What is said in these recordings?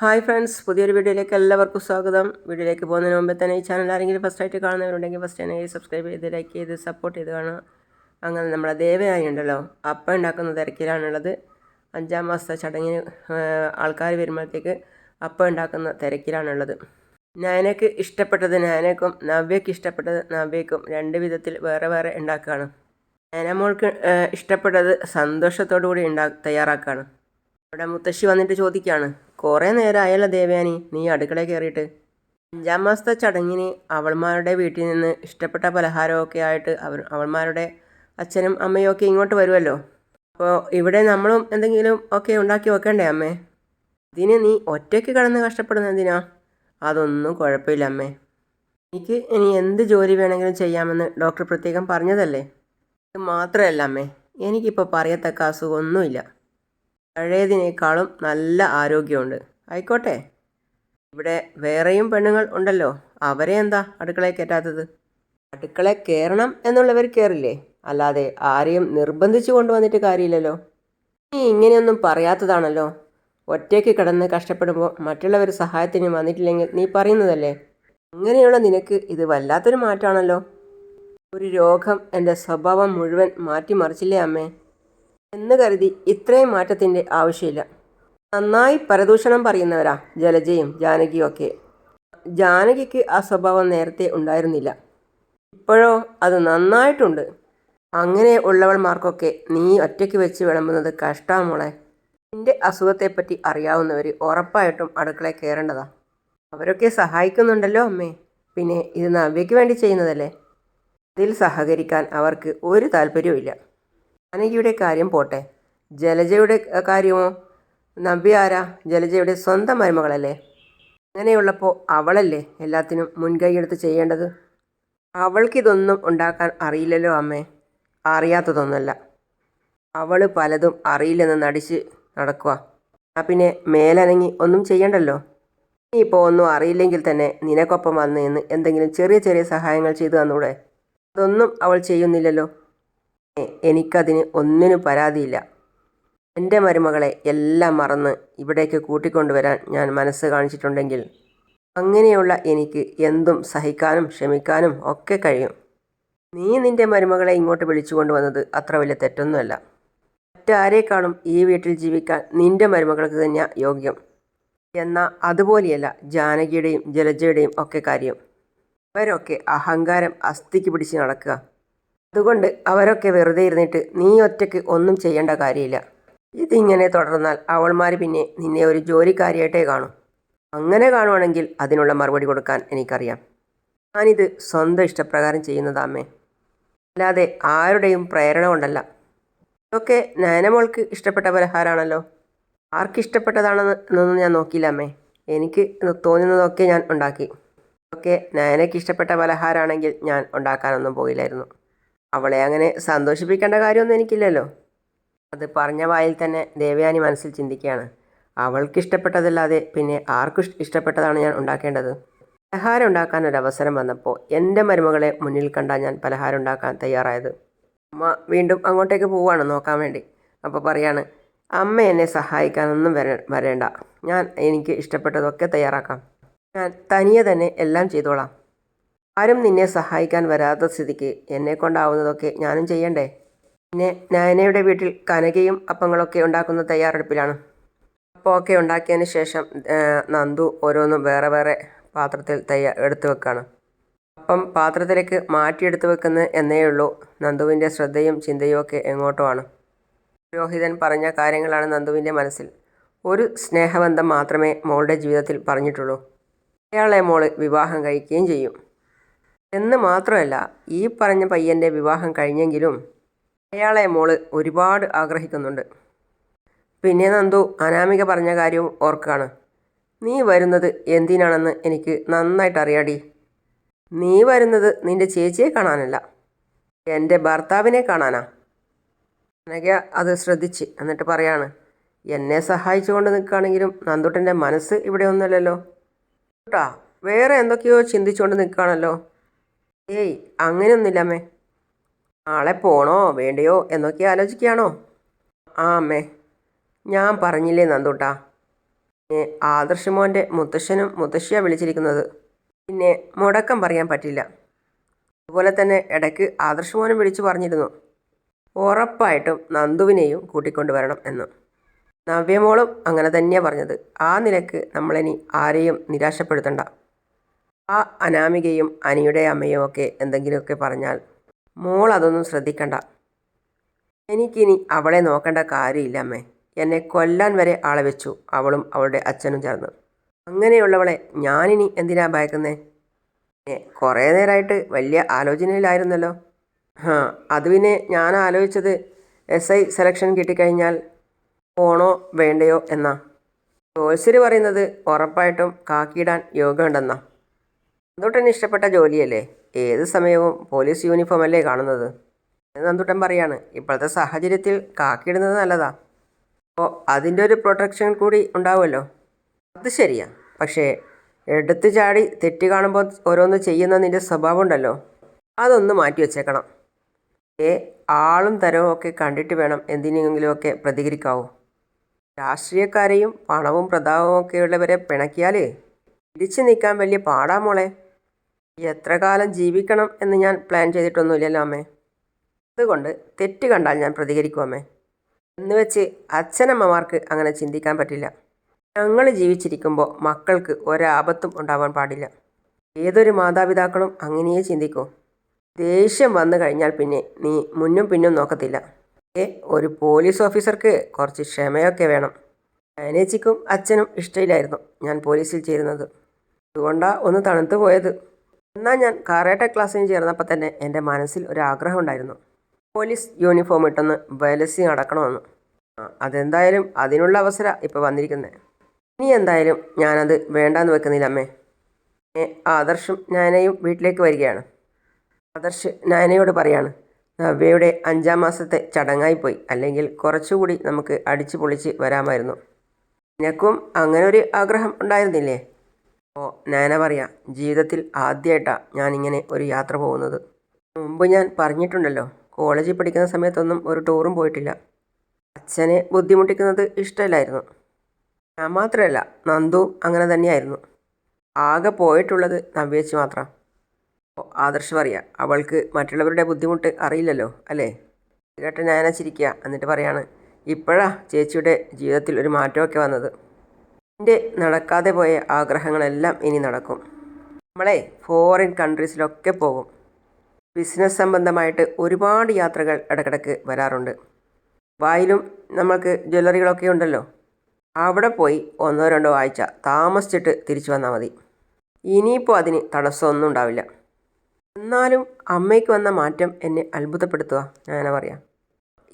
Hi friends പുതിയൊരു വീഡിയോയിലേക്ക് എല്ലാവർക്കും സ്വാഗതം. വീഡിയോയിലേക്ക് പോകുന്നതിന് മുമ്പേ തന്നെ ഈ ചാനൽ ആരെങ്കിലും ഫസ്റ്റ് ആയിട്ട് കാണുന്നവരുണ്ടെങ്കിൽ ഫസ്റ്റ് തന്നെ സബ്സ്ക്രൈബ് ചെയ്ത് ലൈക്ക് ചെയ്ത് സപ്പോർട്ട് ചെയ്ത് കാണുക. അങ്ങനെ നമ്മളെ ദേവയായി ഉണ്ടല്ലോ അപ്പം ഉണ്ടാക്കുന്ന തിരക്കിലാണുള്ളത്. അഞ്ചാം മാസത്തെ ചടങ്ങിന് ആൾക്കാർ വരുമ്പോഴത്തേക്ക് അപ്പം ഉണ്ടാക്കുന്ന തിരക്കിലാണുള്ളത്. നയനയ്ക്ക് ഇഷ്ടപ്പെട്ടത് നയനക്കും നവ്യയ്ക്ക് ഇഷ്ടപ്പെട്ടത് നവ്യക്കും രണ്ട് വിധത്തിൽ വേറെ വേറെ ഉണ്ടാക്കുകയാണ്. നയനമോൾക്ക് ഇഷ്ടപ്പെട്ടത് സന്തോഷത്തോടു കൂടി ഉണ്ടാ തയ്യാറാക്കുകയാണ്. അവിടെ മുത്തശ്ശി വന്നിട്ട് ചോദിക്കുകയാണ് കുറേ നേരമായല്ലോ ദേവയാനി നീ അടുക്കളയിൽ കയറിയിട്ട് അഞ്ചാം മാസത്തെ ചടങ്ങിന് അവൾമാരുടെ വീട്ടിൽ നിന്ന് ഇഷ്ടപ്പെട്ട പലഹാരമൊക്കെ ആയിട്ട് അവർ അവൾമാരുടെ അച്ഛനും അമ്മയും ഒക്കെ ഇങ്ങോട്ട് വരുമല്ലോ അപ്പോൾ ഇവിടെ നമ്മളും എന്തെങ്കിലും ഒക്കെ ഉണ്ടാക്കി വെക്കണ്ടേ അമ്മേ? ഇതിന് നീ ഒറ്റയ്ക്ക് കിടന്ന് കഷ്ടപ്പെടുന്ന എന്തിനാ? അതൊന്നും കുഴപ്പമില്ല അമ്മേ. എനിക്ക് ഇനി എന്ത് ജോലി വേണമെങ്കിലും ചെയ്യാമെന്ന് ഡോക്ടർ പ്രത്യേകം പറഞ്ഞതല്ലേ? ഇത് മാത്രമല്ല അമ്മേ എനിക്കിപ്പോൾ പറയത്തക്ക അസുഖമൊന്നുമില്ല. പഴയതിനേക്കാളും നല്ല ആരോഗ്യമുണ്ട്. ആയിക്കോട്ടെ. ഇവിടെ വേറെയും പെണ്ണുങ്ങൾ ഉണ്ടല്ലോ. അവരെ എന്താ അടുക്കളയിൽ കയറ്റാത്തത്? അടുക്കളയിൽ കയറണം എന്നുള്ളവർ കയറില്ലേ? അല്ലാതെ ആരെയും നിർബന്ധിച്ചു കൊണ്ടുവന്നിട്ട് കാര്യമില്ലല്ലോ. നീ ഇങ്ങനെയൊന്നും പറയാത്തതാണല്ലോ. ഒറ്റയ്ക്ക് കിടന്ന് കഷ്ടപ്പെടുമ്പോൾ മറ്റുള്ളവർ സഹായത്തിന് വന്നിട്ടില്ലെങ്കിൽ നീ പറയുന്നതല്ലേ? അങ്ങനെയുള്ള നിനക്ക് ഇത് വല്ലാത്തൊരു മാറ്റമാണല്ലോ. ഒരു രോഗം എന്റെ സ്വഭാവം മുഴുവൻ മാറ്റിമറിച്ചില്ലേ അമ്മേ? എന്ന് കരുതി ഇത്രയും മാറ്റത്തിന്റെ ആവശ്യമില്ല. നന്നായി പരദൂഷണം പറയുന്നവരാ ജലജയും ജാനകിയും ഒക്കെ. ജാനകിക്ക് ആ സ്വഭാവം നേരത്തെ ഉണ്ടായിരുന്നില്ല. ഇപ്പോഴോ അത് നന്നായിട്ടുണ്ട്. അങ്ങനെ ഉള്ളവൾമാർക്കൊക്കെ നീ ഒറ്റയ്ക്ക് വെച്ച് വിളമ്പുന്നത് കഷ്ടമോളെ നിന്റെ അസുഖത്തെപ്പറ്റി അറിയാവുന്നവർ ഉറപ്പായിട്ടും അടുക്കളയിൽ കയറേണ്ടതാ. അവരൊക്കെ സഹായിക്കുന്നുണ്ടല്ലോ അമ്മേ. പിന്നെ ഇത് നവ്യയ്ക്ക് വേണ്ടി ചെയ്യുന്നതല്ലേ? അതിൽ സഹകരിക്കാൻ അവർക്ക് ഒരു താല്പര്യവും ജാനകിയുടെ കാര്യം പോട്ടെ. ജലജയുടെ കാര്യമോ? നമ്പി ആരാ? ജലജയുടെ സ്വന്തം മരുമകളല്ലേ? അങ്ങനെയുള്ളപ്പോൾ അവളല്ലേ എല്ലാത്തിനും മുൻകൈയെടുത്ത് ചെയ്യേണ്ടത്? അവൾക്കിതൊന്നും ഉണ്ടാക്കാൻ അറിയില്ലല്ലോ അമ്മേ. അറിയാത്തതൊന്നുമല്ല. അവൾ പലതും അറിയില്ലെന്ന് നടിച്ച് നടക്കുക ആ പിന്നെ മേലനങ്ങി ഒന്നും ചെയ്യണ്ടല്ലോ? നീ ഇപ്പോൾ ഒന്നും അറിയില്ലെങ്കിൽ തന്നെ നിനക്കൊപ്പം വന്ന് നിന്ന് എന്തെങ്കിലും ചെറിയ ചെറിയ സഹായങ്ങൾ ചെയ്തു തന്നൂടെ? അതൊന്നും അവൾ ചെയ്യുന്നില്ലല്ലോ. എനിക്കതിന് ഒന്നിനും പരാതിയില്ല. എന്റെ മരുമകളെ എല്ലാം മറന്ന് ഇവിടേക്ക് കൂട്ടിക്കൊണ്ടുവരാൻ ഞാൻ മനസ്സ് കാണിച്ചിട്ടുണ്ടെങ്കിൽ അങ്ങനെയുള്ള എനിക്ക് എന്തും സഹിക്കാനും ക്ഷമിക്കാനും ഒക്കെ കഴിയും. നീ നിന്റെ മരുമകളെ ഇങ്ങോട്ട് വിളിച്ചു കൊണ്ടുവന്നത് അത്ര വലിയ തെറ്റൊന്നുമല്ല. മറ്റാരേക്കാളും ഈ വീട്ടിൽ ജീവിക്കാൻ നിന്റെ മരുമകൾക്ക് തന്നെ യോഗ്യം. എന്നാൽ അതുപോലെയല്ല ജാനകിയുടെയും ജലജയുടെയും ഒക്കെ കാര്യം. അവരൊക്കെ അഹങ്കാരം അസ്ഥിക്ക് പിടിച്ച് നടക്കുക. അതുകൊണ്ട് അവരൊക്കെ വെറുതെ ഇരുന്നിട്ട് നീ ഒറ്റയ്ക്ക് ഒന്നും ചെയ്യേണ്ട കാര്യമില്ല. ഇതിങ്ങനെ തുടർന്നാൽ അവൾമാർ പിന്നെ നിന്നെ ഒരു ജോലിക്കാരിയായിട്ടേ കാണും. അങ്ങനെ കാണുവാണെങ്കിൽ അതിനുള്ള മറുപടി കൊടുക്കാൻ എനിക്കറിയാം. ഞാനിത് സ്വന്തം ഇഷ്ടപ്രകാരം ചെയ്യുന്നതാമേ അല്ലാതെ ആരുടെയും പ്രേരണ കൊണ്ടല്ല. ഇതൊക്കെ നയനമോൾക്ക് ഇഷ്ടപ്പെട്ട പലഹാരമാണല്ലോ ആർക്കിഷ്ടപ്പെട്ടതാണെന്ന് എന്നൊന്നും ഞാൻ നോക്കിയില്ല എനിക്ക് തോന്നുന്നതൊക്കെ ഞാൻ ഉണ്ടാക്കി. ഒക്കെ നയനയ്ക്ക് ഇഷ്ടപ്പെട്ട പലഹാരമാണെങ്കിൽ ഞാൻ ഉണ്ടാക്കാനൊന്നും പോയില്ലായിരുന്നു. അവളെ അങ്ങനെ സന്തോഷിപ്പിക്കേണ്ട കാര്യമൊന്നും എനിക്കില്ലല്ലോ. അത് പറഞ്ഞ വായിൽ തന്നെ ദേവയാനി മനസ്സിൽ ചിന്തിക്കുകയാണ്. അവൾക്ക് ഇഷ്ടപ്പെട്ടതല്ലാതെ പിന്നെ ആർക്കും ഇഷ്ടപ്പെട്ടതാണ് ഞാൻ ഉണ്ടാക്കേണ്ടത്? പലഹാരം ഉണ്ടാക്കാൻ ഒരു അവസരം വന്നപ്പോൾ എന്റെ മരുമകളെ മുന്നിൽ കണ്ടാൽ ഞാൻ പലഹാരം ഉണ്ടാക്കാൻ തയ്യാറായത്. അമ്മ വീണ്ടും അങ്ങോട്ടേക്ക് പോവാണ് നോക്കാൻ വേണ്ടി. അപ്പോൾ പറയാണ് അമ്മ എന്നെ സഹായിക്കാനൊന്നും വര വരേണ്ട. ഞാൻ എനിക്ക് ഇഷ്ടപ്പെട്ടതൊക്കെ തയ്യാറാക്കാം. ഞാൻ തനിയെ തന്നെ എല്ലാം ചെയ്തോളാം. ആരും നിന്നെ സഹായിക്കാൻ വരാത്ത സ്ഥിതിക്ക് എന്നെ കൊണ്ടാവുന്നതൊക്കെ ഞാനും ചെയ്യണ്ടേ? പിന്നെ നയനയുടെ വീട്ടിൽ കനകയും അപ്പങ്ങളൊക്കെ ഉണ്ടാക്കുന്ന തയ്യാറെടുപ്പിലാണ്. അപ്പമൊക്കെ ഉണ്ടാക്കിയതിന് ശേഷം നന്ദു ഓരോന്നും വേറെ വേറെ പാത്രത്തിൽ തയ്യാ എടുത്തു വെക്കാണ്. അപ്പം പാത്രത്തിലേക്ക് മാറ്റിയെടുത്ത് വെക്കുന്നത് എന്നേ ഉള്ളൂ. നന്ദുവിന്റെ ശ്രദ്ധയും ചിന്തയും ഒക്കെ എങ്ങോട്ടുമാണ്? പുരോഹിതൻ പറഞ്ഞ കാര്യങ്ങളാണ് നന്ദുവിന്റെ മനസ്സിൽ. ഒരു സ്നേഹബന്ധം മാത്രമേ മോളുടെ ജീവിതത്തിൽ പറഞ്ഞിട്ടുള്ളൂ. അയാളെ മോൾ വിവാഹം കഴിക്കുകയും ചെയ്യും. എന്ന് മാത്രമല്ല ഈ പറഞ്ഞ പയ്യന്റെ വിവാഹം കഴിഞ്ഞെങ്കിലും അയാളെ മോൾ ഒരുപാട് ആഗ്രഹിക്കുന്നുണ്ട്. പിന്നെ നന്ദു അനാമിക പറഞ്ഞ കാര്യവും ഓർക്കാണ്. നീ വരുന്നത് എന്തിനാണെന്ന് എനിക്ക് നന്നായിട്ട് അറിയാടി. നീ വരുന്നത് നിന്റെ ചേച്ചിയെ കാണാനല്ല എന്റെ ഭർത്താവിനെ കാണാനാ. അനക അത് ശ്രദ്ധിച്ച് എന്നിട്ട് പറയാണ് എന്നെ സഹായിച്ചുകൊണ്ട് നിൽക്കുകയാണെങ്കിലും നന്ദുട്ടന്റെ മനസ്സ് ഇവിടെ ഒന്നുമല്ലല്ലോ. കേട്ടാ വേറെ എന്തൊക്കെയോ ചിന്തിച്ചുകൊണ്ട് നിൽക്കുകയാണല്ലോ. ഏയ് അങ്ങനെയൊന്നുമില്ല അമ്മേ ആളെ പോണോ വേണ്ടയോ എന്നൊക്കെ ആലോചിക്കുകയാണോ? ആ അമ്മേ. ഞാൻ പറഞ്ഞില്ലേ നന്ദൂട്ടാ. ആദർശ് മോന്റെ മുത്തശ്ശനും മുത്തശ്ശിയാണ് വിളിച്ചിരിക്കുന്നത്. പിന്നെ മുടക്കം പറയാൻ പറ്റില്ല. അതുപോലെ തന്നെ ഇടയ്ക്ക് ആദർശ് മോനും വിളിച്ചു പറഞ്ഞിരുന്നു. ഉറപ്പായിട്ടും നന്ദുവിനെയും കൂട്ടിക്കൊണ്ട് വരണം എന്ന്. നവ്യമോളും അങ്ങനെ തന്നെയാണ് പറഞ്ഞത്. ആ നിലയ്ക്ക് നമ്മളിനി ആരെയും നിരാശപ്പെടുത്തണ്ട. ആ അനാമികയും അനിയുടെ അമ്മയും ഒക്കെ എന്തെങ്കിലുമൊക്കെ പറഞ്ഞാൽ മോൾ അതൊന്നും ശ്രദ്ധിക്കണ്ട. എനിക്കിനി അവളെ നോക്കേണ്ട കാര്യമില്ല അമ്മേ. എന്നെ കൊല്ലാൻ വരെ ആളെ വെച്ചു. അവളും അവളുടെ അച്ഛനും ചേർന്ന്. അങ്ങനെയുള്ളവളെ ഞാനിനി എന്തിനാ ഭയക്കുന്നേ? കുറേ നേരമായിട്ട് വലിയ ആലോചനയിലായിരുന്നല്ലോ. ആ അത് പിന്നെ ഞാൻ ആലോചിച്ചത് എസ് ഐ സെലക്ഷൻ കിട്ടിക്കഴിഞ്ഞാൽ പോണോ വേണ്ടയോ എന്നാ? ജോത്സ്യർ പറയുന്നത് ഉറപ്പായിട്ടും കാക്കിയിടാൻ യോഗമുണ്ടെന്നാ നന്ദുട്ടൻ ഇഷ്ടപ്പെട്ട ജോലിയല്ലേ? ഏത് സമയവും പോലീസ് യൂണിഫോം അല്ലേ കാണുന്നത് നന്ദുട്ടൻ പറയാണ്. ഇപ്പോഴത്തെ സാഹചര്യത്തിൽ കാക്കിയിടുന്നത് നല്ലതാ. അപ്പോൾ അതിന്റെ ഒരു പ്രൊട്ടക്ഷൻ കൂടി ഉണ്ടാവുമല്ലോ? അത് ശരിയാ. പക്ഷേ എടുത്തു ചാടി തെറ്റി കാണുമ്പോൾ ഓരോന്ന് ചെയ്യുന്ന നിന്റെ സ്വഭാവം ഉണ്ടല്ലോ അതൊന്ന് മാറ്റി വെച്ചേക്കണം. ഏ ആളും തരവും ഒക്കെ കണ്ടിട്ട് വേണം എന്തിനെങ്കിലുമൊക്കെ പ്രതികരിക്കാവൂ. രാഷ്ട്രീയക്കാരെയും പണവും പ്രതാപവും ഒക്കെയുള്ളവരെ പിണക്കിയാൽ പിടിച്ചു നിൽക്കാൻ വലിയ പാടാ മോളെ. എത്ര കാലം ജീവിക്കണം എന്ന് ഞാൻ പ്ലാൻ ചെയ്തിട്ടൊന്നുമില്ലല്ലോ അമ്മേ. അതുകൊണ്ട് തെറ്റ് കണ്ടാൽ ഞാൻ പ്രതികരിക്കും അമ്മേ. എന്ന് വെച്ച് അച്ഛനമ്മമാർക്ക് അങ്ങനെ ചിന്തിക്കാൻ പറ്റില്ല. ഞങ്ങൾ ജീവിച്ചിരിക്കുമ്പോൾ മക്കൾക്ക് ഒരാപത്തും ഉണ്ടാവാൻ പാടില്ല. ഏതൊരു മാതാപിതാക്കളും അങ്ങനെയേ ചിന്തിക്കൂ. ദേഷ്യം വന്നു കഴിഞ്ഞാൽ പിന്നെ നീ മുന്നും പിന്നും നോക്കത്തില്ല. ഏ ഒരു പോലീസ് ഓഫീസർക്ക് കുറച്ച് ക്ഷമയൊക്കെ വേണം. അനേച്ചിക്കും അച്ഛനും ഇഷ്ടമില്ലായിരുന്നു ഞാൻ പോലീസിൽ ചേരുന്നത്. അതുകൊണ്ടാണ് ഒന്ന് തണുത്തു പോയത്. എന്നാൽ ഞാൻ കാറേട്ട ക്ലാസ്സിന് ചേർന്നപ്പോൾ തന്നെ എന്റെ മനസ്സിൽ ഒരു ആഗ്രഹം ഉണ്ടായിരുന്നു. പോലീസ് യൂണിഫോം ഇട്ടൊന്ന് വലസി നടക്കണമെന്ന്. അതെന്തായാലും അതിനുള്ള അവസരം ഇപ്പോൾ വന്നിരിക്കുന്നത് ഇനി എന്തായാലും ഞാനത് വേണ്ടാന്ന് വെക്കുന്നില്ല അമ്മേ. ആദർശും ഞാനയും വീട്ടിലേക്ക് വരികയാണ്. ആദർശ് ഞാനയോട് പറയാണ് നവ്യയുടെ അഞ്ചാം മാസത്തെ ചടങ്ങായിപ്പോയി അല്ലെങ്കിൽ കുറച്ചുകൂടി നമുക്ക് അടിച്ചു പൊളിച്ച് വരാമായിരുന്നു. നിനക്കും അങ്ങനെ ഒരു ആഗ്രഹം ഉണ്ടായിരുന്നില്ലേ? ഓ നാന പറയാം ജീവിതത്തിൽ ആദ്യമായിട്ടാണ് ഞാനിങ്ങനെ ഒരു യാത്ര പോകുന്നത്. മുമ്പ് ഞാൻ പറഞ്ഞിട്ടുണ്ടല്ലോ കോളേജിൽ പഠിക്കുന്ന സമയത്തൊന്നും ഒരു ടൂറും പോയിട്ടില്ല. അച്ഛനെ ബുദ്ധിമുട്ടിക്കുന്നത് ഇഷ്ടമില്ലായിരുന്നു. ഞാൻ മാത്രമല്ല നന്ദുവും അങ്ങനെ തന്നെയായിരുന്നു. ആകെ പോയിട്ടുള്ളത് നവ്യേച്ചി മാത്രം. ആദർശ് പറയാ അവൾക്ക് മറ്റുള്ളവരുടെ ബുദ്ധിമുട്ട് അറിയില്ലല്ലോ അല്ലേ? കേട്ട് ഞാനാ ചിരിക്കുക എന്നിട്ട് പറയാണ് ഇപ്പോഴാ ചേച്ചിയുടെ ജീവിതത്തിൽ ഒരു മാറ്റമൊക്കെ വന്നത്. എന്റെ നടക്കാതെ പോയ ആഗ്രഹങ്ങളെല്ലാം ഇനി നടക്കും. നമ്മളെ ഫോറിൻ കൺട്രീസിലൊക്കെ പോകും. ബിസിനസ് സംബന്ധമായിട്ട് ഒരുപാട് യാത്രകൾ ഇടക്കിടക്ക് വരാറുണ്ട്. വായിലും നമ്മൾക്ക് ജ്വല്ലറികളൊക്കെ ഉണ്ടല്ലോ. അവിടെ പോയി ഒന്നോ രണ്ടോ ആഴ്ച താമസിച്ചിട്ട് തിരിച്ചു വന്നാൽ മതി. ഇനിയിപ്പോൾ അതിന് തടസ്സമൊന്നും ഉണ്ടാവില്ല. എന്നാലും അമ്മയ്ക്ക് വന്ന മാറ്റം എന്നെ അത്ഭുതപ്പെടുത്തുക ഞാനാ പറയാം.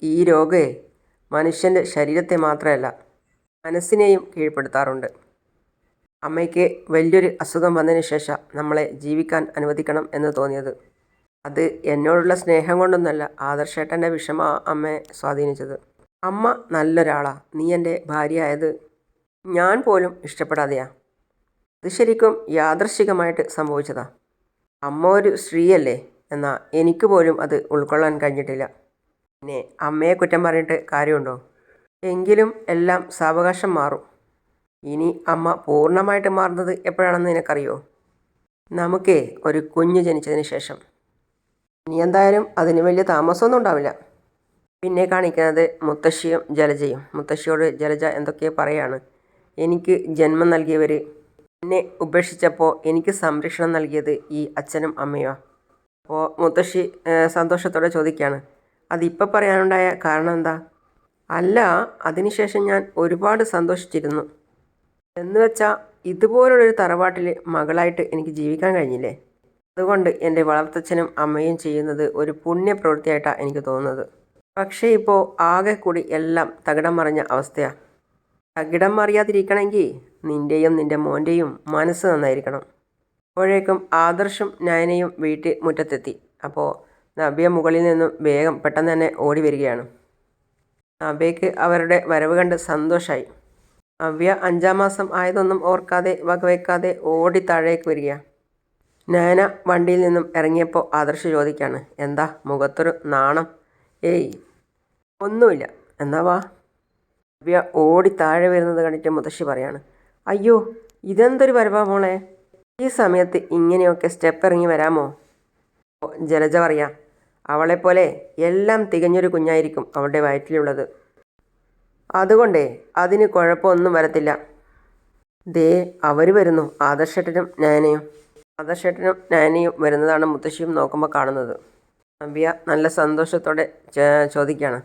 ഈ രോഗേ മനുഷ്യന്റെ ശരീരത്തെ മാത്രമല്ല മനസ്സിനെയും കീഴ്പ്പെടുത്താറുണ്ട്. അമ്മയ്ക്ക് വലിയൊരു അസുഖം വന്നതിന് ശേഷം നമ്മളെ ജീവിക്കാൻ അനുവദിക്കണം എന്ന് തോന്നിയത്. അത് എന്നോടുള്ള സ്നേഹം കൊണ്ടൊന്നല്ല ആദർശേട്ടന്റെ വിഷമ അമ്മയെ സ്വാധീനിച്ചത്. അമ്മ നല്ലൊരാളാ നീ എന്റെ ഭാര്യയായത് ഞാൻ പോലും ഇഷ്ടപ്പെടാതെയാ. ഇത് ശരിക്കും യാദർശികമായിട്ട് സംഭവിച്ചതാ. അമ്മ ഒരു സ്ത്രീയല്ലേ എന്നാൽ എനിക്ക് പോലും അത് ഉൾക്കൊള്ളാൻ കഴിഞ്ഞിട്ടില്ല. പിന്നെ അമ്മയെ കുറ്റം പറഞ്ഞിട്ട് കാര്യമുണ്ടോ? എങ്കിലും എല്ലാം സാവകാശം മാറും. ഇനി അമ്മ പൂർണമായിട്ട് മാറുന്നത് എപ്പോഴാണെന്ന് നിനക്കറിയോ? നമുക്കേ ഒരു കുഞ്ഞ് ജനിച്ചതിന് ശേഷം. ഇനി എന്തായാലും അതിന് വലിയ താമസമൊന്നും ഉണ്ടാവില്ല. പിന്നെ കാണിക്കുന്നത് മുത്തശ്ശിയും ജലജയും. മുത്തശ്ശിയോട് ജലജ എന്തൊക്കെയോ പറയാണ്. എനിക്ക് ജന്മം നൽകിയവർ എന്നെ ഉപേക്ഷിച്ചപ്പോൾ എനിക്ക് സംരക്ഷണം നൽകിയത് ഈ അച്ഛനും അമ്മയോ അപ്പോൾ മുത്തശ്ശി സന്തോഷത്തോടെ ചോദിക്കുകയാണ് അതിപ്പോൾ പറയാനുണ്ടായ കാരണം എന്താ? അല്ല അതിനുശേഷം ഞാൻ ഒരുപാട് സന്തോഷിച്ചിരുന്നു. എന്നുവെച്ചാൽ ഇതുപോലുള്ളൊരു തറവാട്ടിൽ മകളായിട്ട് എനിക്ക് ജീവിക്കാൻ കഴിഞ്ഞില്ലേ? അതുകൊണ്ട് എന്റെ വളർത്തച്ഛനും അമ്മയും ചെയ്യുന്നത് ഒരു പുണ്യപ്രവൃത്തിയായിട്ടാണ് എനിക്ക് തോന്നുന്നത്. പക്ഷേ ഇപ്പോൾ ആകെ കൂടി എല്ലാം തകിടം മറിഞ്ഞ അവസ്ഥയാണ് തകിടം മറിയാതിരിക്കണമെങ്കിൽ നിന്റെയും നിന്റെ മോന്റെയും മനസ്സ് നന്നായിരിക്കണം. അപ്പോഴേക്കും ആദർശും നയനയും വീട്ടിൽ മുറ്റത്തെത്തി. അപ്പോൾ നവ്യ മുകളിൽ നിന്നും വേഗം പെട്ടെന്ന് തന്നെ ഓടി വരികയാണ്. നവ്യയ്ക്ക് അവരുടെ വരവ് കണ്ട് സന്തോഷമായി അവ്യ അഞ്ചാം മാസം ആയതൊന്നും ഓർക്കാതെ വകവയ്ക്കാതെ ഓടി താഴേക്ക് വരിക. നയന വണ്ടിയിൽ നിന്നും ഇറങ്ങിയപ്പോൾ ആദർശ് ചോദിക്കാണ് എന്താ മുഖത്തൊരു നാണം? ഏയ് ഒന്നുമില്ല. എന്നാ വാ? ഓടി താഴെ വരുന്നത് കണ്ടിട്ട് മുത്തശ്ശി പറയാണ് അയ്യോ ഇതെന്തൊരു വരവാ മോളെ? ഈ സമയത്ത് ഇങ്ങനെയൊക്കെ സ്റ്റെപ്പ് ഇറങ്ങി വരാമോ? ജലജ പറയാം അവളെപ്പോലെ എല്ലാം തികഞ്ഞൊരു കുഞ്ഞായിരിക്കും അവളുടെ വയറ്റിലുള്ളത്. അതുകൊണ്ടേ അതിന് കുഴപ്പമൊന്നും വരത്തില്ല. ദേ അവർ വരുന്നു. ആദർശേട്ടനും നയനയും. ആദർശേട്ടനും നയനയും വരുന്നതാണ് മുത്തശ്ശിയും നോക്കുമ്പോൾ കാണുന്നത്. നവ്യ നല്ല സന്തോഷത്തോടെ ചോദിക്കുകയാണ്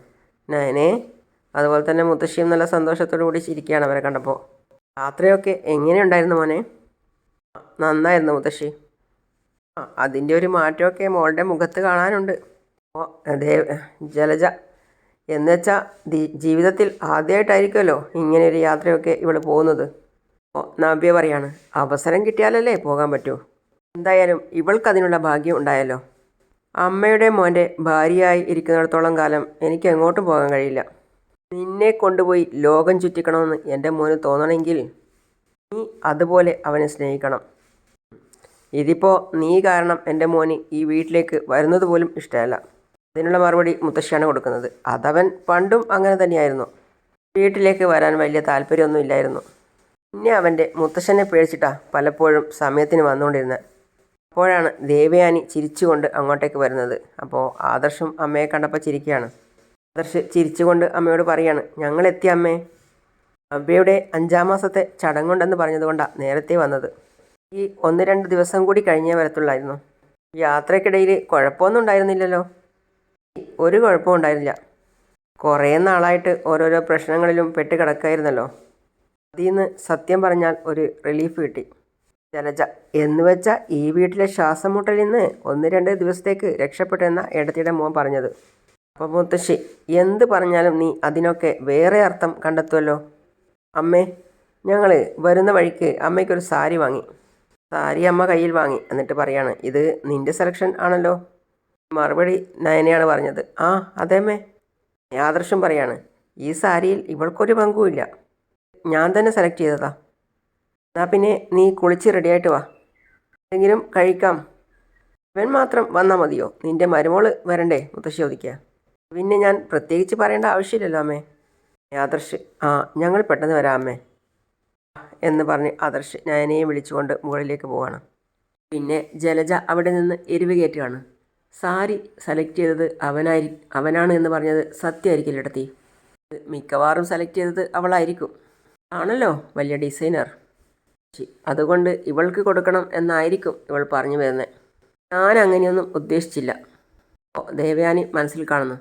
നയനെ അതുപോലെ തന്നെ മുത്തശ്ശിയും നല്ല സന്തോഷത്തോടു കൂടി ചിരിക്കുകയാണ് അവരെ കണ്ടപ്പോൾ രാത്രിയൊക്കെ എങ്ങനെയുണ്ടായിരുന്നു മോനെ? നന്നായിരുന്നു മുത്തശ്ശി. അതിന്റെ ഒരു മാറ്റമൊക്കെ മോളുടെ മുഖത്ത് കാണാനുണ്ട്. ജലജ. എന്നുവെച്ചാൽ ജീവിതത്തിൽ ആദ്യമായിട്ടായിരിക്കുമല്ലോ ഇങ്ങനെ ഒരു യാത്രയൊക്കെ ഇവൾ പോകുന്നത്. നവ്യ പറയാണ് അവസരം കിട്ടിയാലല്ലേ പോകാൻ പറ്റൂ? എന്തായാലും ഇവൾക്ക് അതിനുള്ള ഭാഗ്യം ഉണ്ടായല്ലോ. അമ്മയുടെ മോന്റെ ഭാര്യയായി ഇരിക്കുന്നിടത്തോളം കാലം എനിക്ക് എങ്ങോട്ടും പോകാൻ കഴിയില്ല. നിന്നെ കൊണ്ടുപോയി ലോകം ചുറ്റിക്കണമെന്ന് എന്റെ മോന് തോന്നണമെങ്കിൽ നീ അതുപോലെ അവനെ സ്നേഹിക്കണം. ഇതിപ്പോൾ നീ കാരണം എന്റെ മോന് ഈ വീട്ടിലേക്ക് വരുന്നത് പോലും ഇഷ്ടമല്ല. അതിനുള്ള മറുപടി മുത്തശ്ശിയാണ് കൊടുക്കുന്നത്. അതവൻ പണ്ടും അങ്ങനെ തന്നെയായിരുന്നു. വീട്ടിലേക്ക് വരാൻ വലിയ താല്പര്യമൊന്നും ഇല്ലായിരുന്നു പിന്നെ അവന്റെ മുത്തശ്ശനെ പേടിച്ചിട്ടാ പലപ്പോഴും സമയത്തിന് വന്നുകൊണ്ടിരുന്നത് അപ്പോഴാണ് ദേവയാനി ചിരിച്ചുകൊണ്ട് അങ്ങോട്ടേക്ക് വരുന്നത്. അപ്പോൾ ആദർശും അമ്മയെ കണ്ടപ്പോൾ ചിരിക്കുകയാണ്. ആദർശ് ചിരിച്ചുകൊണ്ട് അമ്മയോട് പറയാണ് ഞങ്ങളെത്തി അമ്മേ. അമ്മയുടെ അഞ്ചാം മാസത്തെ ചടങ്ങുണ്ടെന്ന് പറഞ്ഞതുകൊണ്ടാണ് നേരത്തെ വന്നത്. ഈ ഒന്ന് രണ്ട് ദിവസം കൂടി കഴിഞ്ഞേ വരത്തുള്ളായിരുന്നു. യാത്രക്കിടയിൽ കുഴപ്പമൊന്നും ഉണ്ടായിരുന്നില്ലല്ലോ. ഒരു കുഴപ്പവും ഉണ്ടായിരുന്നില്ല. കുറേ നാളായിട്ട് ഓരോരോ പ്രശ്നങ്ങളിലും പെട്ട് കിടക്കായിരുന്നല്ലോ. അതിൽ നിന്ന് സത്യം പറഞ്ഞാൽ ഒരു റിലീഫ് കിട്ടി. ജലജ എന്ന് വെച്ചാൽ ഈ വീട്ടിലെ ശ്വാസം മുട്ടലിൽ നിന്ന് ഒന്ന് രണ്ട് ദിവസത്തേക്ക് രക്ഷപ്പെട്ടെന്ന ഇടത്തിയുടെ മോൻ പറഞ്ഞത്. അപ്പോൾ മുത്തശ്ശി എന്ത് പറഞ്ഞാലും നീ അതിനൊക്കെ വേറെ അർത്ഥം കണ്ടെത്തുമല്ലോ അമ്മേ ഞങ്ങൾ വരുന്ന വഴിക്ക് അമ്മയ്ക്കൊരു സാരി വാങ്ങി. സാരി അമ്മ കയ്യിൽ വാങ്ങി. എന്നിട്ട് പറയാണ് ഇത് നിന്റെ സെലക്ഷൻ ആണല്ലോ. മറുപടി നയനയാണ് പറഞ്ഞത്. ആ അതേമേ ആദർശം പറയാണ്. ഈ സാരിയിൽ ഇവൾക്കൊരു പങ്കുമില്ല. ഞാൻ തന്നെ സെലക്ട് ചെയ്തതാ. എന്നാ പിന്നെ നീ കുളിച്ച് റെഡിയായിട്ട് വാ. എന്തെങ്കിലും കഴിക്കാം. ഇവൻ മാത്രം വന്നാൽ മതിയോ? നിന്റെ മരുമോൾ വരണ്ടേ? മുത്തശ്ശി ചോദിക്കുക. പിന്നെ ഞാൻ പ്രത്യേകിച്ച് പറയേണ്ട ആവശ്യമില്ലല്ലോ അമ്മേ. ആദർശ്. ആ ഞങ്ങൾ പെട്ടെന്ന് വരാം അമ്മേ. എന്ന് പറഞ്ഞ് ആദർശ് നയനയെ വിളിച്ചുകൊണ്ട് മുകളിലേക്ക് പോവാണ്. പിന്നെ ജലജ അവിടെ നിന്ന് എരിവ് കയറ്റുകയാണ് സാരി സെലക്ട് ചെയ്തത് അവനായി അവനാണ് എന്ന് പറഞ്ഞത് സത്യമായിരിക്കും ഇടത്തി മിക്കവാറും സെലക്ട് ചെയ്തത് അവളായിരിക്കും. ആണല്ലോ വലിയ ഡിസൈനർ. അതുകൊണ്ട് ഇവൾക്ക് കൊടുക്കണം എന്നായിരിക്കും ഇവൾ പറഞ്ഞു വരുന്നത്. ഞാൻ അങ്ങനെയൊന്നും ഉദ്ദേശിച്ചില്ല. ഓ ദേവയാനി മനസ്സിൽ കാണുന്നു.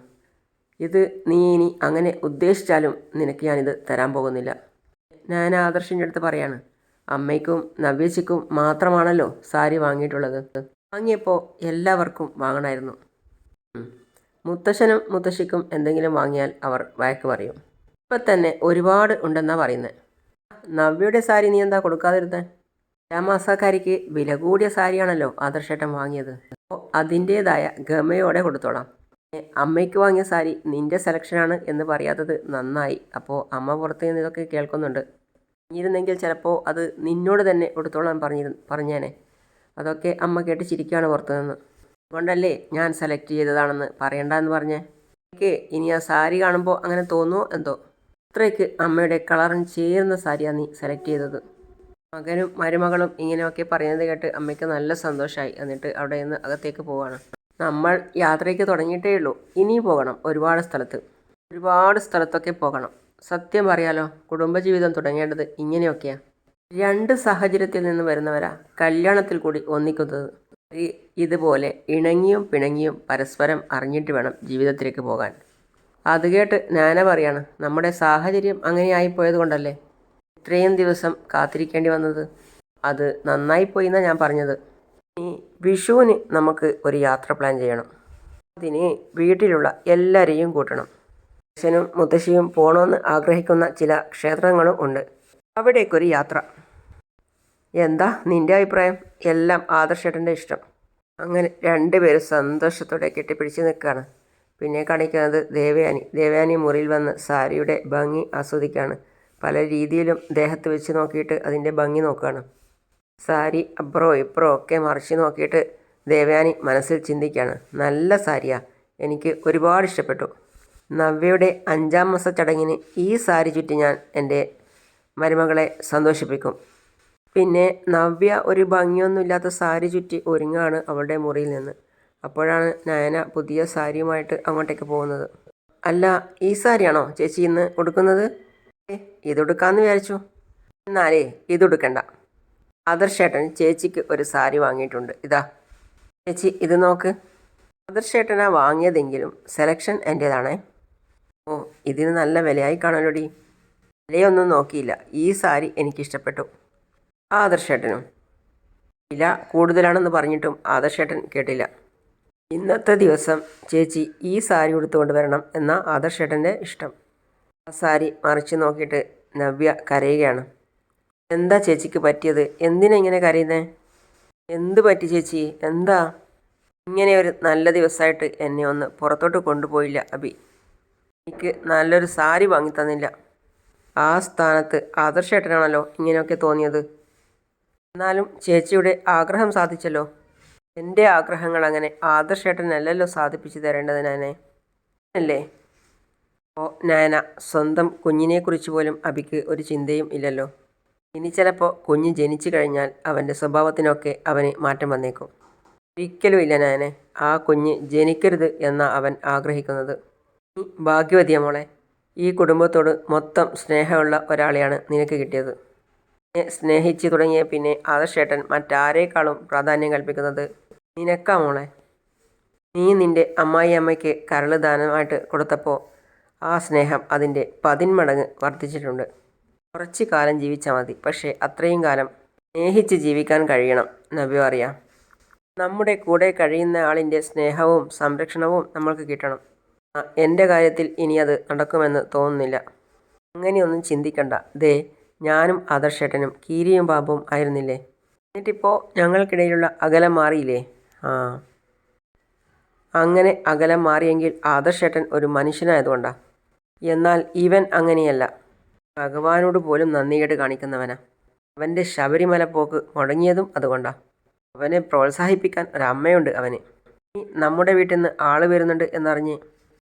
ഇത് നീ ഇനി അങ്ങനെ ഉദ്ദേശിച്ചാലും നിനക്ക് ഞാനിത് തരാൻ പോകുന്നില്ല. ഞാൻ ആദർശിന്റെ അടുത്ത് പറയാണ് അമ്മയ്ക്കും നവ്യച്ചിക്കും മാത്രമാണല്ലോ സാരി വാങ്ങിയിട്ടുള്ളത്. വാങ്ങിയപ്പോൾ എല്ലാവർക്കും വാങ്ങണമായിരുന്നു. മുത്തശ്ശനും മുത്തശ്ശിക്കും എന്തെങ്കിലും വാങ്ങിയാൽ അവർ വയക്ക് പറയും. ഇപ്പം തന്നെ ഒരുപാട് ഉണ്ടെന്നാണ് പറയുന്നത് നവ്യയുടെ സാരി നീ എന്താ കൊടുക്കാതിരുന്നത് രാമാസക്കാരിക്ക് വില കൂടിയ സാരിയാണല്ലോ ആദർശേട്ടൻ വാങ്ങിയത്. അപ്പോൾ അതിന്റേതായ ഗമയോടെ കൊടുത്തോളാം. അമ്മയ്ക്ക് വാങ്ങിയ സാരി നിന്റെ സെലക്ഷനാണ് എന്ന് പറയാത്തത് നന്നായി. അപ്പോൾ അമ്മ പുറത്ത് നിന്ന് ഇതൊക്കെ കേൾക്കുന്നുണ്ട് ഇരുന്നെങ്കിൽ ചിലപ്പോൾ അത് നിന്നോട് തന്നെ കൊടുത്തോളാൻ പറഞ്ഞിരു പറഞ്ഞേനെ. അതൊക്കെ അമ്മ കേട്ട് ചിരിക്കുകയാണ് പുറത്തു നിന്ന്. അതുകൊണ്ടല്ലേ ഞാൻ സെലക്ട് ചെയ്തതാണെന്ന് പറയണ്ട എന്ന് പറഞ്ഞേ. എനിക്ക് ഇനി ആ സാരി കാണുമ്പോൾ അങ്ങനെ തോന്നുമോ എന്തോ? അത്രയ്ക്ക് അമ്മയുടെ കളറിന് ചേരുന്ന സാരിയാണ് നീ സെലക്ട് ചെയ്തത്. മകനും മരുമകളും ഇങ്ങനെയൊക്കെ പറയുന്നത് കേട്ട് അമ്മയ്ക്ക് നല്ല സന്തോഷമായി എന്നിട്ട് അവിടെ നിന്ന് അകത്തേക്ക് പോവാണ്. നമ്മൾ യാത്രയ്ക്ക് തുടങ്ങിയിട്ടേ ഉള്ളൂ. ഇനി പോകണം ഒരുപാട് സ്ഥലത്ത്. ഒരുപാട് സ്ഥലത്തൊക്കെ പോകണം. സത്യം പറയാലോ കുടുംബജീവിതം തുടങ്ങേണ്ടത് ഇങ്ങനെയൊക്കെയാണ് രണ്ട് സാഹചര്യത്തിൽ നിന്ന് വരുന്നവരാ കല്യാണത്തിൽ കൂടി ഒന്നിക്കുന്നത്. ഇതുപോലെ ഇണങ്ങിയും പിണങ്ങിയും പരസ്പരം അറിഞ്ഞിട്ട് വേണം ജീവിതത്തിലേക്ക് പോകാൻ. അത് കേട്ട് നാന പറയാണ് നമ്മുടെ സാഹചര്യം അങ്ങനെ ആയിപ്പോയത് കൊണ്ടല്ലേ? ഇത്രയും ദിവസം കാത്തിരിക്കേണ്ടി വന്നത്? അത് നന്നായിപ്പോയി എന്നാണ് ഞാൻ പറഞ്ഞത്. ഈ വിഷുവിന് നമുക്ക് ഒരു യാത്ര പ്ലാൻ ചെയ്യണം. അതിന് വീട്ടിലുള്ള എല്ലാവരെയും കൂട്ടണം. അച്ഛനും മുത്തശ്ശിയും പോകണമെന്ന് ആഗ്രഹിക്കുന്ന ചില ക്ഷേത്രങ്ങളും ഉണ്ട്. അവിടേക്കൊരു യാത്ര. എന്താ നിന്റെ അഭിപ്രായം? എല്ലാം ആദർശേട്ടന്റെ ഇഷ്ടം. അങ്ങനെ രണ്ടുപേരും സന്തോഷത്തോടെ കെട്ടിപ്പിടിച്ച് നിൽക്കുകയാണ്. പിന്നെ കാണിക്കുന്നത് ദേവയാനി. ദേവയാനി മുറിയിൽ വന്ന് സാരിയുടെ ഭംഗി ആസ്വദിക്കുകയാണ്. പല രീതിയിലും ദേഹത്ത് വെച്ച് നോക്കിയിട്ട് അതിന്റെ ഭംഗി നോക്കുകയാണ്. സാരി അപ്പുറോ ഇപ്പുറോ ഒക്കെ മറിച്ച് നോക്കിയിട്ട് ദേവയാനി മനസ്സിൽ ചിന്തിക്കുകയാണ്. നല്ല സാരിയാ. എനിക്ക് ഒരുപാട് ഇഷ്ടപ്പെട്ടു. നവ്യയുടെ അഞ്ചാം മാസ ചടങ്ങിന് ഈ സാരി ചുറ്റി ഞാൻ എന്റെ മരുമകളെ സന്തോഷിപ്പിക്കും. പിന്നെ നവ്യ ഒരു ഭംഗിയൊന്നുമില്ലാത്ത സാരി ചുറ്റി ഒരുങ്ങാണ് അവളുടെ മുറിയിൽ നിന്ന്. അപ്പോഴാണ് നയന പുതിയ സാരിയുമായിട്ട് അങ്ങോട്ടേക്ക് പോകുന്നത്. അല്ല ഈ സാരിയാണോ ചേച്ചി ഇന്ന് ഉടുക്കുന്നത്? ഏ ഇതുടുക്കാന്ന് വിചാരിച്ചു. എന്നാലേ ഇതുടുക്കണ്ട. ആദർശേട്ടൻ ചേച്ചിക്ക് ഒരു സാരി വാങ്ങിയിട്ടുണ്ട്. ഇതാ. ചേച്ചി ഇത് നോക്ക്. ആദർശേട്ടനാ വാങ്ങിയതെങ്കിലും സെലക്ഷൻ എന്റേതാണേ ഓ ഇതിന് നല്ല വിലയായി കാണലോടി. വിലയൊന്നും നോക്കിയില്ല. ഈ സാരി എനിക്കിഷ്ടപ്പെട്ടു. ആദർശേട്ടനും. വില കൂടുതലാണെന്ന് പറഞ്ഞിട്ടും ആദർശേട്ടൻ കേട്ടില്ല. ഇന്നത്തെ ദിവസം ചേച്ചി ഈ സാരി ഉടുത്തുകൊണ്ട് വരണം എന്ന ആദർശേട്ടന്റെ ഇഷ്ടം. ആ സാരി മറിച്ച് നോക്കിയിട്ട് നവ്യ കരയുകയാണ്. എന്താ ചേച്ചിക്ക് പറ്റിയത്? എന്തിനാ ഇങ്ങനെ കരയുന്നേ? എന്ത് പറ്റി ചേച്ചി? എന്താ? ഇങ്ങനെ ഒരു നല്ല ദിവസമായിട്ട് എന്നെ ഒന്ന് പുറത്തോട്ട് കൊണ്ടുപോയില്ല അബി എനിക്ക് നല്ലൊരു സാരി വാങ്ങി തന്നില്ല. ആ സ്ഥാനത്ത് ആദർശേട്ടനാണല്ലോ ഇങ്ങനെയൊക്കെ തോന്നിയത്. എന്നാലും ചേച്ചിയുടെ ആഗ്രഹം സാധിച്ചല്ലോ. എന്റെ ആഗ്രഹങ്ങൾ അങ്ങനെ ആദർശേട്ടനല്ലല്ലോ സാധിപ്പിച്ചു തരേണ്ടത് നാനെ അല്ലേ? ഓ നാന സ്വന്തം കുഞ്ഞിനെക്കുറിച്ച് പോലും അബിക്ക് ഒരു ചിന്തയും ഇല്ലല്ലോ. ഇനി ചിലപ്പോൾ കുഞ്ഞ് ജനിച്ചു കഴിഞ്ഞാൽ അവന്റെ സ്വഭാവത്തിനൊക്കെ അവന് മാറ്റം വന്നേക്കും. ഒരിക്കലും ഇല്ല നാനെ ആ കുഞ്ഞ് ജനിക്കരുത് എന്നാണ് അവൻ ആഗ്രഹിക്കുന്നത്. ഭാഗ്യവതിയ മോളെ. ഈ കുടുംബത്തോട് മൊത്തം സ്നേഹമുള്ള ഒരാളെയാണ് നിനക്ക് കിട്ടിയത്. സ്നേഹിച്ചു തുടങ്ങിയ പിന്നെ ആദർശേട്ടൻ മറ്റാരേക്കാളും പ്രാധാന്യം കൽപ്പിക്കുന്നത് നിനക്കാ മോളെ. നീ നിന്റെ അമ്മായി അമ്മയ്ക്ക് കരൾ ദാനമായിട്ട് കൊടുത്തപ്പോൾ ആ സ്നേഹം അതിന്റെ പതിന്മടങ്ങ് വർദ്ധിച്ചിട്ടുണ്ട്. കുറച്ച് കാലം ജീവിച്ചാൽ മതി പക്ഷേ അത്രയും കാലം സ്നേഹിച്ച് ജീവിക്കാൻ കഴിയണം നബിയോ അറിയാം. നമ്മുടെ കൂടെ കഴിയുന്ന ആളിന്റെ സ്നേഹവും സംരക്ഷണവും നമ്മൾക്ക് കിട്ടണം. എന്റെ കാര്യത്തിൽ ഇനി അത് നടക്കുമെന്ന് തോന്നുന്നില്ല. അങ്ങനെയൊന്നും ചിന്തിക്കണ്ട. ദേ ഞാനും ആദർശേട്ടനും കീരിയും ബാബുവും ആയിരുന്നില്ലേ? എന്നിട്ടിപ്പോൾ ഞങ്ങൾക്കിടയിലുള്ള അകലം മാറിയില്ലേ? ആ. അങ്ങനെ അകലം മാറിയെങ്കിൽ ആദർശേട്ടൻ ഒരു മനുഷ്യനായതുകൊണ്ടാ. എന്നാൽ ഇവൻ അങ്ങനെയല്ല. ഭഗവാനോട് പോലും നന്ദികേട് കാണിക്കുന്നവനാ. അവന്റെ ശബരിമല പോക്ക് മുടങ്ങിയതും അതുകൊണ്ടാ. അവനെ പ്രോത്സാഹിപ്പിക്കാൻ ഒരമ്മയുണ്ട് അവന്. നമ്മുടെ വീട്ടിൽ നിന്ന് ആൾ വരുന്നുണ്ട് എന്നറിഞ്ഞ്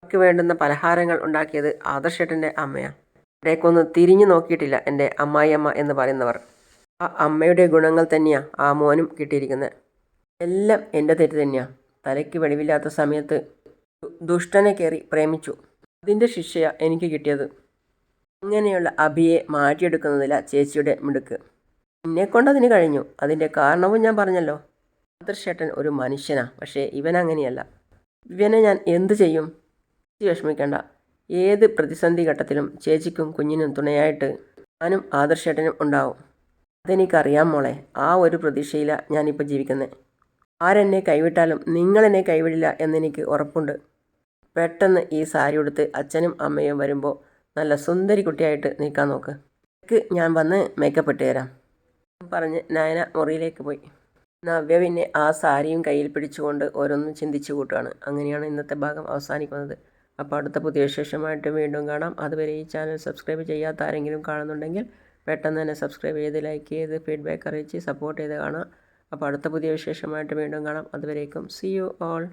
അവർക്ക് വേണ്ടുന്ന പലഹാരങ്ങൾ ഉണ്ടാക്കിയത് ആദർശേട്ടന്റെ അമ്മയാണ് ഇവിടേക്കൊന്ന് തിരിഞ്ഞു നോക്കിയിട്ടില്ല എന്റെ അമ്മായിയമ്മ എന്ന് പറയുന്നവർ. ആ അമ്മയുടെ ഗുണങ്ങൾ തന്നെയാണ് ആ മോനും കിട്ടിയിരിക്കുന്നത്. എല്ലാം എന്റെ തെറ്റ് തന്നെയാണ് തലയ്ക്ക് വെളിവില്ലാത്ത സമയത്ത് ദുഷ്ടനെ കയറി പ്രേമിച്ചു. അതിന്റെ ശിക്ഷയാണ് എനിക്ക് കിട്ടിയത്. അങ്ങനെയുള്ള അഭിയെ മാറ്റിയെടുക്കുന്നതില്ല ചേച്ചിയുടെ മിടുക്ക്. എന്നെ കൊണ്ടതിന് കഴിഞ്ഞു. അതിന്റെ കാരണവും ഞാൻ പറഞ്ഞല്ലോ. ആദർശേട്ടൻ ഒരു മനുഷ്യനാണ് പക്ഷേ ഇവൻ അങ്ങനെയല്ല. ഇവനെ ഞാൻ എന്തു ചെയ്യും? ചേച്ചി വിഷമിക്കേണ്ട. ഏത് പ്രതിസന്ധി ഘട്ടത്തിലും ചേച്ചിക്കും കുഞ്ഞിനും തുണയായിട്ട് ഞാനും ആദർശേട്ടനും ഉണ്ടാവും. അതെനിക്കറിയാം മോളെ. ആ ഒരു പ്രതീക്ഷയിലാണ് ഞാനിപ്പോൾ ജീവിക്കുന്നത് ആരെന്നെ കൈവിട്ടാലും നിങ്ങളെന്നെ കൈവിടില്ല എന്നെനിക്ക് ഉറപ്പുണ്ട്. പെട്ടെന്ന് ഈ സാരി ഉടുത്ത് അച്ഛനും അമ്മയും വരുമ്പോൾ നല്ല സുന്ദരി കുട്ടിയായിട്ട് നിൽക്കാൻ നോക്ക്. എനിക്ക് ഞാൻ വന്ന് മേക്കപ്പ് ഇട്ട് തരാം. പറഞ്ഞ് നയന മുറിയിലേക്ക് പോയി. നവ്യ പിന്നെ ആ സാരിയും കയ്യിൽ പിടിച്ചുകൊണ്ട് ഓരോന്നും ചിന്തിച്ചു കൂട്ടുകയാണ് അങ്ങനെയാണ് ഇന്നത്തെ ഭാഗം അവസാനിക്കുന്നത്. അപ്പോൾ അടുത്ത പുതിയ വിശേഷമായിട്ട് വീണ്ടും കാണാം. അതുവരെ ഈ ചാനൽ സബ്സ്ക്രൈബ് ചെയ്യാത്ത ആരെങ്കിലും കാണുന്നുണ്ടെങ്കിൽ പെട്ടെന്ന് തന്നെ സബ്സ്ക്രൈബ് ചെയ്ത് ലൈക്ക് ചെയ്ത് ഫീഡ്ബാക്ക് അറിയിച്ച് സപ്പോർട്ട് ചെയ്ത് കാണാം. അപ്പോൾ അടുത്ത പുതിയ വിശേഷമായിട്ട് വീണ്ടും കാണാം. അതുവരേക്കും സി യു ഓൾ.